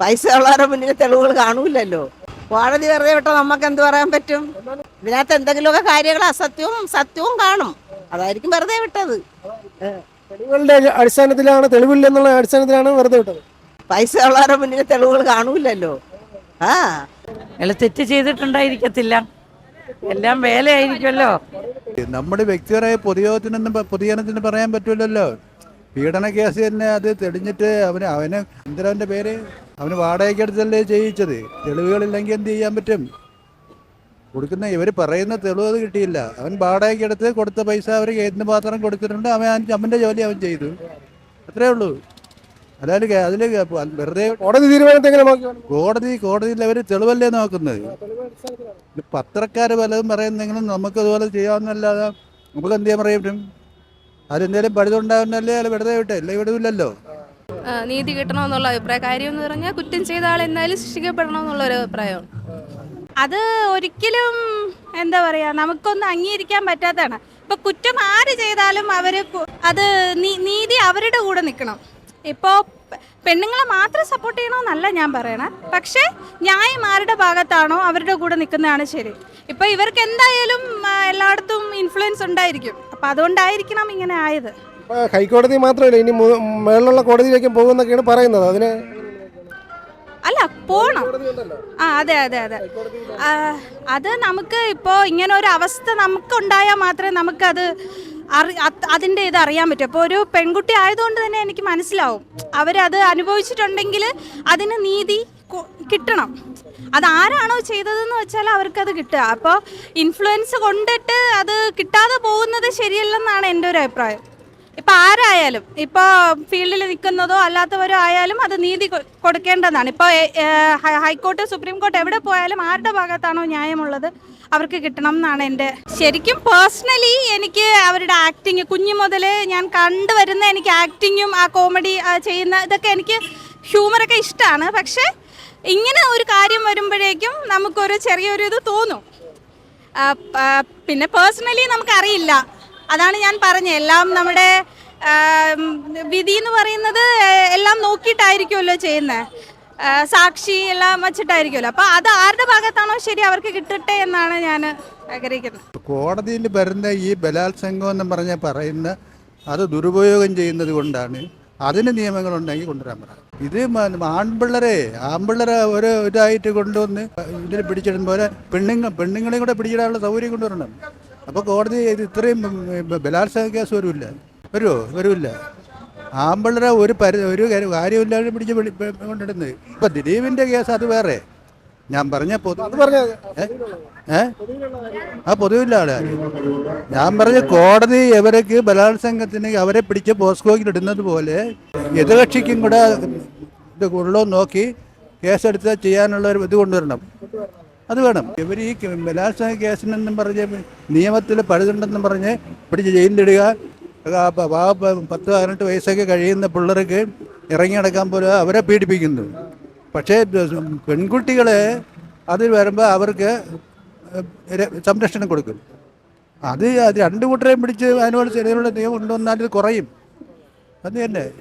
പൈസ ഉള്ളവരുടെ മുന്നിൽ തെളിവുകൾ കാണൂലല്ലോ. കോടതി വെറുതെ വിട്ടോ നമുക്ക് എന്ത് പറയാൻ പറ്റും? ഇതിനകത്ത് എന്തെങ്കിലുമൊക്കെ കാര്യങ്ങൾ അസത്യവും സത്യവും കാണും. അതായിരിക്കും വെറുതെ വിട്ടത്. തെളിവുകളുടെ അടിസ്ഥാനത്തിലാണ് തെളിവില്ലെന്നുള്ള അടിസ്ഥാനത്തിലാണ് വെറുതെ വിട്ടത്. പൈസ ഉള്ളവരുടെ മുന്നിൽ തെളിവുകൾ കാണൂലല്ലോ. ആ. അയാൾ തെറ്റ് ചെയ്തിട്ടുണ്ടായിരിക്കത്തില്ല. എല്ലാം വേലയായിരിക്കുമല്ലോ. നമ്മുടെ വ്യക്തിപരമായ പൊതുയോഗത്തിനൊന്നും പൊതുജനത്തിന് പറയാൻ പറ്റില്ലല്ലോ പീഡന കേസ് തന്നെ അത് തെളിഞ്ഞിട്ട് അവന് അവന് എന്തിനവന്റെ പേര് അവന് വാടകയ്ക്കെടുത്തല്ലേ ചെയ്യിച്ചത്? തെളിവുകളില്ലെങ്കിൽ എന്ത് ചെയ്യാൻ പറ്റും? കൊടുക്കുന്ന ഇവർ പറയുന്ന തെളിവ് അത് കിട്ടിയില്ല. അവൻ വാടകയ്ക്കെടുത്ത് കൊടുത്ത പൈസ അവർ കേന്ദ്ര മാത്രം കൊടുത്തിട്ടുണ്ട്. അവൻ അമ്മന്റെ അവന്റെ ജോലി അവൻ ചെയ്തു. അത്രേ ഉള്ളൂ. അതായത് അതിൽ വെറുതെ കോടതി തീരുമാനത്തെ കോടതി കോടതിയിൽ അവർ തെളിവല്ലേ നോക്കുന്നത്? പത്രക്കാർ പലതും പറയുന്നെങ്കിലും നമുക്ക് അതുപോലെ ചെയ്യാവുന്നല്ലാതെ നമുക്ക് എന്ത് ചെയ്യാൻ പറയും? പറ്റും അതെന്തേലും പഴുതുണ്ടാവുന്നല്ലേ? അല്ല വെറുതെ വിട്ടേ. അല്ലേ വിടുവില്ലല്ലോ നീതി കിട്ടണമെന്നുള്ള അഭിപ്രായം. കാര്യം എന്ന് പറഞ്ഞാൽ കുറ്റം ചെയ്ത ആൾ എന്തായാലും ശിക്ഷിക്കപ്പെടണമെന്നുള്ള ഒരു അഭിപ്രായമാണ് അത് ഒരിക്കലും എന്താ പറയുക നമുക്കൊന്നും അംഗീകരിക്കാൻ പറ്റാത്തതാണ്. ഇപ്പൊ കുറ്റം ആര് ചെയ്താലും അവർ അത് നീതി അവരുടെ കൂടെ നിൽക്കണം. ഇപ്പോൾ പെണ്ണുങ്ങളെ മാത്രം സപ്പോർട്ട് ചെയ്യണമെന്നല്ല ഞാൻ പറയണേ. പക്ഷേ ന്യായം ആരുടെ ഭാഗത്താണോ അവരുടെ കൂടെ നിൽക്കുന്നതാണ് ശരി. ഇപ്പൊ ഇവർക്ക് എന്തായാലും എല്ലായിടത്തും ഇൻഫ്ലുവൻസ് ഉണ്ടായിരിക്കും. അപ്പൊ അതുകൊണ്ടായിരിക്കണം ഇങ്ങനെ ആയത്. ഹൈക്കോടതി മാത്രമല്ല ഇനി മേളിലുള്ള കോടതിയിലേക്കും പോകുമെന്നൊക്കെയാണ് പറയുന്നത്. അതിന് അല്ല പോണം. ആ അതെ അതെ അതെ. അത് നമുക്ക് ഇപ്പോൾ ഇങ്ങനെ ഒരു അവസ്ഥ നമുക്ക് ഉണ്ടായാൽ മാത്രമേ നമുക്കത് അറി അത് അതിന്റെ ഇത് അറിയാൻ പറ്റൂ. അപ്പോൾ ഒരു പെൺകുട്ടി ആയതുകൊണ്ട് തന്നെ എനിക്ക് മനസ്സിലാവും. അവരത് അനുഭവിച്ചിട്ടുണ്ടെങ്കിൽ അതിന് നീതി കിട്ടണം. അത് ആരാണോ ചെയ്തതെന്ന് വെച്ചാൽ അവർക്കത് കിട്ടുക. അപ്പോൾ ഇൻഫ്ലുവൻസ് കൊണ്ടിട്ട് അത് കിട്ടാതെ പോകുന്നത് ശരിയല്ലെന്നാണ് എന്റെ ഒരു അഭിപ്രായം. ഇപ്പൊ ആരായാലും ഇപ്പൊ ഫീൽഡിൽ നിൽക്കുന്നതോ അല്ലാത്തവരോ ആയാലും അത് നീതി കൊടുക്കേണ്ടതാണ്. ഇപ്പോൾ ഹൈക്കോർട്ട് സുപ്രീം കോർട്ട് എവിടെ പോയാലും ആരുടെ ഭാഗത്താണോ ന്യായമുള്ളത് അവർക്ക് കിട്ടണം എന്നാണ് എന്റെ ശരിക്കും പേഴ്സണലി എനിക്ക് അവരുടെ ആക്ടിങ് കുഞ്ഞു മുതലേ ഞാൻ കണ്ടുവരുന്ന എനിക്ക് ആക്ടിങ്ങും ആ കോമഡി ചെയ്യുന്ന ഇതൊക്കെ എനിക്ക് ഹ്യൂമറൊക്കെ ഇഷ്ടമാണ് പക്ഷേ ഇങ്ങനെ ഒരു കാര്യം വരുമ്പോഴേക്കും നമുക്കൊരു ചെറിയൊരു ഇത് തോന്നും പിന്നെ പേഴ്സണലി നമുക്കറിയില്ല. അതാണ് ഞാൻ പറഞ്ഞത്. എല്ലാം നമ്മുടെ വിധി എന്ന് പറയുന്നത് എല്ലാം നോക്കിയിട്ടായിരിക്കുമല്ലോ ചെയ്യുന്നത് സാക്ഷി എല്ലാം വച്ചിട്ടായിരിക്കുമല്ലോ. അപ്പോൾ അത് ആരുടെ ഭാഗത്താണോ ശരി അവർക്ക് കിട്ടട്ടെ എന്നാണ് ഞാൻ ആഗ്രഹിക്കുന്നത്. കോടതിയിൽ വരുന്ന ഈ ബലാത്സംഗം എന്ന് പറഞ്ഞ പറയുന്ന അത് ദുരുപയോഗം ചെയ്യുന്നത് കൊണ്ടാണ് അതിന് നിയമങ്ങളുണ്ടെങ്കിൽ കൊണ്ടുവരാൻ പറ. ഇത് ആൺപിള്ളരെ ആൺപിള്ളരെ ഒരു ഇതായിട്ട് കൊണ്ടുവന്ന് ഇതിൽ പിടിച്ചിടുമ്പോൾ പെണ്ണുങ്ങൾ പെണ്ണുങ്ങളെയും കൂടെ പിടിച്ചിടാനുള്ള സൗകര്യം കൊണ്ടുവരണം. അപ്പോൾ കോടതി ഇത് ഇത്രയും ബലാത്സംഗ കേസ് വരില്ല. വരുമോ വരില്ല. ആമ്പിള്ളരെ ഒരു പരി ഒരു കാര്യം- കാര്യമില്ലാതെ പിടിച്ച് കൊണ്ടിടുന്നത്. ഇപ്പം ദിലീപിന്റെ കേസ് അത് വേറെ. ഞാൻ പറഞ്ഞ പൊതു ഏ? ആ പൊതുവില്ല ആളെ. ഞാൻ പറഞ്ഞ കോടതി ഇവർക്ക് ബലാത്സംഗത്തിന് അവരെ പിടിച്ച് പോസ്കോയിൽ ഇടുന്നത് പോലെ എതിർകക്ഷിക്കും കൂടെ ഇത് ഉള്ളോ നോക്കി കേസെടുത്ത് ചെയ്യാനുള്ള ഒരു ഇത് കൊണ്ടുവരണം. അത് വേണം. ഇവർ ഈ ബലാത്സംഗ കേസിനെന്നും പറഞ്ഞ് നിയമത്തിൽ പഴുതുണ്ടെന്നും പറഞ്ഞ് പിടിച്ച് ജയിലിലിടുക. പത്ത് പതിനെട്ട് വയസ്സൊക്കെ കഴിയുന്ന പിള്ളേർക്ക് ഇറങ്ങി നടക്കാൻ പോലും അവരെ പീഡിപ്പിക്കുന്നു. പക്ഷേ പെൺകുട്ടികളെ അതിൽ വരുമ്പോൾ അവർക്ക് സംരക്ഷണം കൊടുക്കും. അത് അത് രണ്ട് കൂട്ടരെയും പിടിച്ച് അതിനോട് ചെറിയുള്ള നിയമം കൊണ്ടുവന്നാൽ ഇത് കുറയും. അത് തന്നെ.